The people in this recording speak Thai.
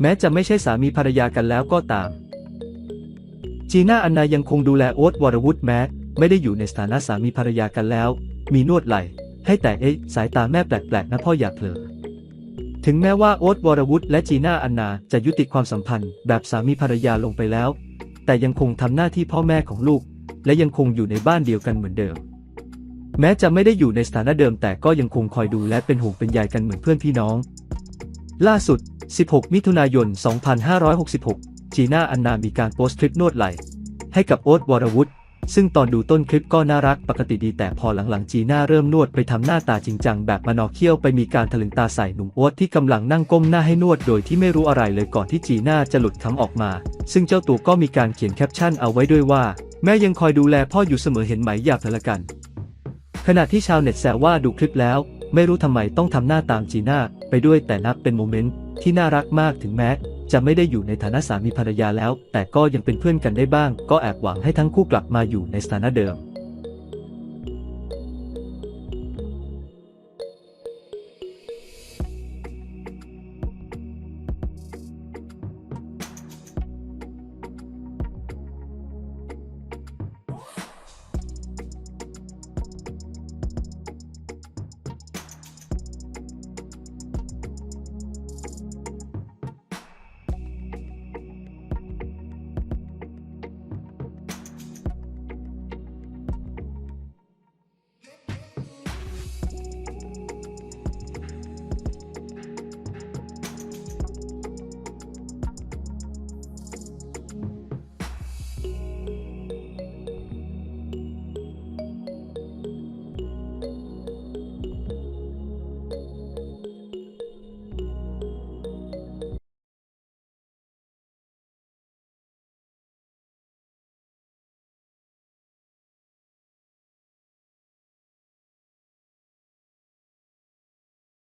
แม้จะไม่ใช่สามีภรรยากันแล้วก็ตาม จีน่าอันนายังคงดูแลโอ๊ตวรวุฒิแม้ ไม่ได้อยู่ในสถานะสามีภรรยากันแล้ว มีนวดไหล่ให้แต่เอ๊ะสายตาแม่แปลกๆนะพ่ออย่าเผลอถึงแม้ว่าโอ๊ตวรวุฒิและจีน่าอันนาจะยุติความสัมพันธ์แบบสามีภรรยาลงไปแล้ว แต่ยังคงทำหน้าที่พ่อแม่ของลูก และยังคงอยู่ในบ้านเดียวกันเหมือนเดิม แม้จะไม่ได้อยู่ในสถานะเดิมแต่ก็ยังคงคอยดูและเป็นห่วงเป็นใยกันเหมือนเพื่อนพี่น้อง ล่าสุด 16 มิถุนายน 2566 จีน่าอันนามีการโพสต์คลิปนวดไหล่ให้กับโอ๊ตวรวุฒิซึ่งตอนดูต้นคลิปก็น่ารักปกติดีแต่พอหลังๆ จีน่าเริ่มนวดไปทำหน้าตาจริงจังแบบมานอเคี้ยวไปมีการถลึงตาใส่หนุ่มโอ๊ตที่กำลังนั่งก้มหน้าให้นวดโดยที่ไม่รู้อะไรเลยก่อนที่จีน่าจะหลุดคำออกมา ซึ่งเจ้าตัวก็มีการเขียนแคปชั่นเอาไว้ด้วยว่า แม่ยังคอยดูแลพ่ออยู่เสมอเห็นไหมอย่าเผลอละกัน ขณะที่ชาวเน็ตแซวว่าดูคลิปแล้ว ไม่รู้ทำไมต้องทำหน้าตามจีน่าไปด้วยแต่นับเป็นโมเมนต์ ที่น่ารักมากถึงแม้ จะไม่ได้อยู่ในฐานะสามีภรรยาแล้ว แต่ก็ยังเป็นเพื่อนกันได้บ้าง ก็แอบหวังให้ทั้งคู่กลับมาอยู่ในสถานะเดิม